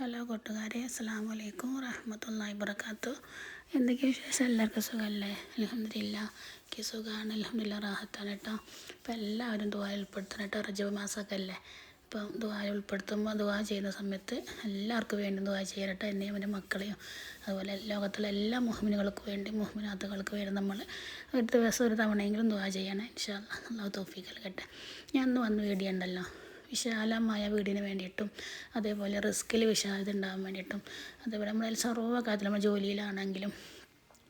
Hello കൂട്ടുകാരെ അസ്സാം വലൈക്കും വറഹമത്തല്ലാ വർക്കാത്തു എന്തൊക്കെ വിശേഷം? എല്ലാവർക്കും സുഖമല്ലേ? അലഹമില്ല എനിക്ക് സുഖമാണ് അലഹമില്ല റാഹത്താണ് കേട്ടോ അപ്പോൾ എല്ലാവരും ദുബായ ഉൾപ്പെടുത്തണം കേട്ടോ റജബ് മാസമൊക്കെ അല്ലേ ഇപ്പം ദുബായ ഉൾപ്പെടുത്തുമ്പോൾ ദുവാ ചെയ്യുന്ന സമയത്ത് എല്ലാവർക്കും വേണ്ടി ദുവാ ചെയ്യട്ടെ എന്നെയും എന്റെ മക്കളെയും അതുപോലെ ലോകത്തിലെ എല്ലാ മുഹമ്മിനുകൾക്ക് വേണ്ടി മുഹമ്മിനാത്തുകൾക്ക് വേണ്ടി നമ്മൾ ഒരു ദിവസം ഒരു തവണയെങ്കിലും ദുബായ ചെയ്യണം. ഇൻഷാ നല്ല തോഫിക്കൽ കേട്ടെ ഞാൻ അന്ന് വന്ന് വീടിയുണ്ടല്ലോ വിശാലമായ വീടിന് വേണ്ടിയിട്ടും അതേപോലെ റിസ്ക്കിൽ വിശാലത ഉണ്ടാകാൻ വേണ്ടിയിട്ടും അതേപോലെ നമ്മളെ സർവ നമ്മൾ ജോലിയിലാണെങ്കിലും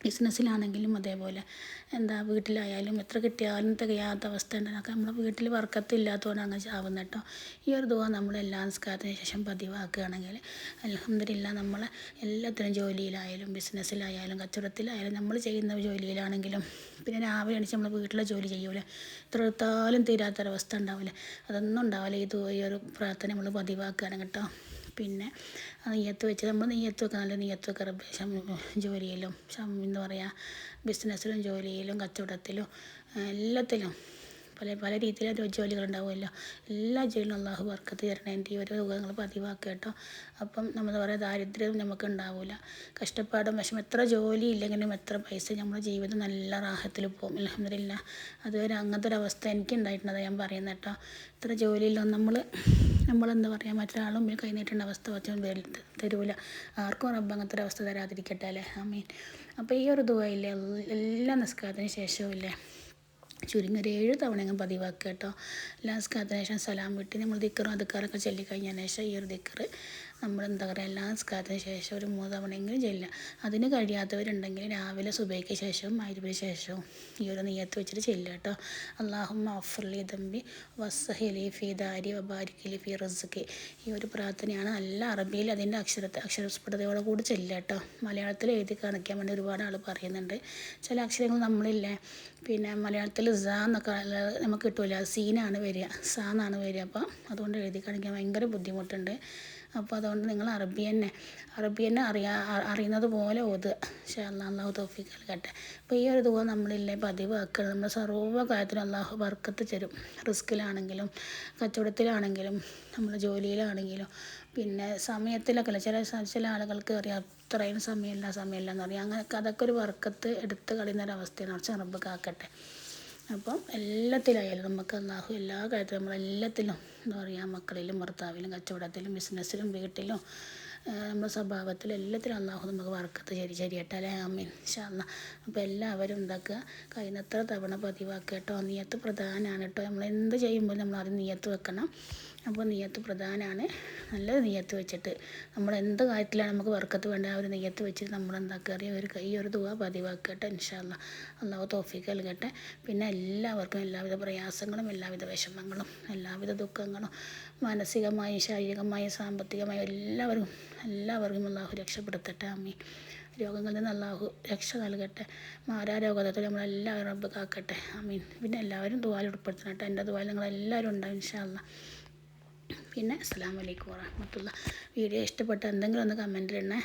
ബിസിനസ്സിലാണെങ്കിലും അതേപോലെ എന്താ വീട്ടിലായാലും എത്ര കിട്ടിയാലും തികയാത്ത അവസ്ഥ ഉണ്ടെന്നൊക്കെ നമ്മുടെ വീട്ടിൽ വർക്കത്തില്ലാത്തതുകൊണ്ട് അങ്ങനെ ചാവുന്ന കേട്ടോ. ഈ ഒരു ദുവാ നമ്മൾ എല്ലാ നിസ്കാരത്തിന് ശേഷം പതിവാക്കുകയാണെങ്കിൽ അലഹമില്ല നമ്മൾ എല്ലാത്തിനും ജോലിയിലായാലും ബിസിനസ്സിലായാലും കച്ചവടത്തിലായാലും നമ്മൾ ചെയ്യുന്ന ജോലിയിലാണെങ്കിലും പിന്നെ രാവിലെ അണിച്ച് നമ്മൾ വീട്ടിലെ ജോലി ചെയ്യൂലേ. എത്ര തീരാത്തൊരവസ്ഥ ഉണ്ടാവില്ലേ അതൊന്നും ഉണ്ടാവില്ല ഈ ഈ ഒരു പ്രാർത്ഥന നമ്മൾ പതിവാക്കുകയാണ് കേട്ടോ. പിന്നെ നെയ്യത്ത് വെച്ച് നമ്മൾ നെയ്യത്ത് വെക്കുക നല്ല നെയ്യത്ത് വെക്കുക ജോലിയിലും എന്താ പറയുക ബിസിനസ്സിലും ജോലിയിലും കച്ചവടത്തിലും എല്ലാത്തിലും പല പല രീതിയിലുള്ള ജോലികളുണ്ടാവുമല്ലോ. എല്ലാ ജോലിയിലും അള്ളാഹു വർക്കത്ത് തീരണേന്റെ എന്റെ ഈ ഓരോ രോഗങ്ങൾ പതിവാക്കുക കേട്ടോ. അപ്പം നമ്മൾ പറയുക ദാരിദ്ര്യം നമുക്ക് ഉണ്ടാവില്ല കഷ്ടപ്പാടും വിഷമം. എത്ര ജോലി ഇല്ലെങ്കിലും എത്ര പൈസ നമ്മുടെ ജീവിതം നല്ല റാഹത്തിൽ പോകും. അലഹമില്ല അതുവരെ അങ്ങനത്തെ ഒരു അവസ്ഥ എനിക്ക് ഉണ്ടായിട്ടുണ്ട്. ഞാൻ പറയുന്നത് കേട്ടോ. ഇത്ര ജോലിയില്ലോ നമ്മൾ നമ്മളെന്താ പറയുക മറ്റൊരാളും മുമ്പിൽ കൈ നീട്ടേണ്ട അവസ്ഥ വെച്ചാൽ തരൂല. ആർക്കും റബ്ബ് അങ്ങനത്തെ ഒരു അവസ്ഥ തരാതിരിക്കട്ടെ അല്ലേ? മീൻ അപ്പോൾ ഈ ഒരു ദുബായില്ലേ എല്ലാ നിസ്കാരത്തിന് ശേഷവും ഇല്ലേ? ചുരുങ്ങി ഒരു ഏഴ് തവണയെങ്കിലും പതിവാക്കുക കേട്ടോ. ലാസ്കാത്തിന് ശേഷം സലാം വിട്ടി നമ്മൾ ദിക്കറും അതുക്കാറൊക്കെ ചൊല്ലിക്കഴിഞ്ഞതിന് ശേഷം ഈ ഒരു ദിക്കറ് നമ്മൾ എന്താ പറയുക എല്ലാ നിസ്കാരത്തിന് ശേഷം ഒരു മൂന്ന് തവണയെങ്കിലും ചെല്ലുക. അതിന് കഴിയാത്തവരുണ്ടെങ്കിൽ രാവിലെ സുബൈക്ക് ശേഷവും ആയിരപ്പിന് ശേഷവും ഈ ഒരു നീയത്ത് വെച്ചിട്ട് ചെല്ലുക കേട്ടോ അള്ളാഹും അഫർലി തമ്പി വസ്സഹലി ഫി ദാരി വബാരിക്കലി ഫി ഈ ഒരു പ്രാർത്ഥനയാണ് നല്ല അറബിയിൽ അതിന്റെ അക്ഷരത്തെ അക്ഷരസ്ഫുടതയോടെ കൂടി ചെല്ലുക കേട്ടോ മലയാളത്തിൽ എഴുതി കാണിക്കാൻ വേണ്ടി ഒരുപാട് ആൾ പറയുന്നുണ്ട്. ചില അക്ഷരങ്ങൾ നമ്മളില്ലേ പിന്നെ മലയാളത്തിൽ സ എന്നൊക്കെ നമുക്ക് കിട്ടില്ല സീനാണ് വരിക സ എന്നാണ് വരിക. അപ്പോൾ അതുകൊണ്ട് എഴുതി കാണിക്കാൻ ഭയങ്കര ബുദ്ധിമുട്ടുണ്ട്. അപ്പോൾ അതുകൊണ്ട് നിങ്ങൾ അറബി തന്നെ അറബി തന്നെ അറിയാ അറിയുന്നത് പോലെ ഓത്. പക്ഷേ അള്ളാഹു തോഫിക്ക് നൽകട്ടെ. അപ്പോൾ ഈ ഒരു ദുഃഖം നമ്മളില്ലേ പതിവാക്കുക നമ്മൾ സർവ കാര്യത്തിലും അള്ളാഹു വർക്കത്ത് തരും. റിസ്ക്കിലാണെങ്കിലും കച്ചവടത്തിലാണെങ്കിലും നമ്മൾ ജോലിയിലാണെങ്കിലും. പിന്നെ സമയത്തിലൊക്കെ ചില ചില ആളുകൾക്ക് അറിയാം അത്രയും സമയമില്ല സമയമില്ല എന്ന് പറയും. അങ്ങനെ അതൊക്കെ ഒരു വർക്കത്ത് എടുത്ത് കളയുന്ന ഒരു അവസ്ഥയാണ്. കുറച്ച് കാക്കട്ടെ അപ്പം എല്ലാത്തിലായാലും നമുക്ക് അള്ളാഹു എല്ലാ കാര്യത്തിലും നമ്മളെല്ലാത്തിലും എന്താ പറയുക മക്കളിലും ഭർത്താവിലും കച്ചവടത്തിലും ബിസിനസ്സിലും വീട്ടിലും നമ്മുടെ സ്വഭാവത്തിലും എല്ലാത്തിലും അള്ളാഹു നമുക്ക് വർക്കത്ത് ശരി ശരിയട്ടെ അല്ലേ? അമ്മീൻ ശാന്ന അപ്പോൾ എല്ലാവരും ഉണ്ടാക്കുക. കഴിയുന്നത്ര തവണ പതിവാക്കുക കേട്ടോ. നീയത്ത് പ്രധാനമാണ് കേട്ടോ. നമ്മൾ എന്ത് ചെയ്യുമ്പോൾ നമ്മൾ ആദ്യം നീയത്ത് വെക്കണം. അപ്പോൾ നെയ്യത്ത് പ്രധാനമാണ് നല്ല നെയ്യത്ത് വെച്ചിട്ട് നമ്മൾ എന്ത് കാര്യത്തിലാണ് നമുക്ക് വർക്കത്ത് വേണ്ട ആ ഒരു നെയ്യത്ത് വെച്ചിട്ട് നമ്മൾ എന്താക്കുക? ഒരു കൈ ഒരു തുക പതിവാക്കട്ടെ ഇൻഷാല്ല അള്ളാഹു തോഫിക്ക് നൽകട്ടെ. പിന്നെ എല്ലാവർക്കും എല്ലാവിധ പ്രയാസങ്ങളും എല്ലാവിധ വിഷമങ്ങളും എല്ലാവിധ ദുഃഖങ്ങളും മാനസികമായും ശാരീരികമായും സാമ്പത്തികമായും എല്ലാവരും എല്ലാവർക്കും അള്ളാഹു രക്ഷപ്പെടുത്തട്ടെ. അമ്മി രോഗങ്ങളിൽ നിന്ന് അള്ളാഹു രക്ഷ നൽകട്ടെ. മാരാ രോഗത്തിൽ നമ്മളെല്ലാവരും റബ്ബ് കാക്കട്ടെ. അമീൻ പിന്നെ എല്ലാവരും ദുവാൽ ഉൾപ്പെടുത്തണം കേട്ടോ. എന്റെ ദുവാൽ നിങ്ങളെല്ലാവരും ഉണ്ടാവും ഇൻഷാല്ല പിന്നെ അസ്സാം വലൈക്കും വറഹമത്തുള്ള വീഡിയോ ഇഷ്ടപ്പെട്ട എന്തെങ്കിലും ഒന്ന് കമന്റിലിടണേ.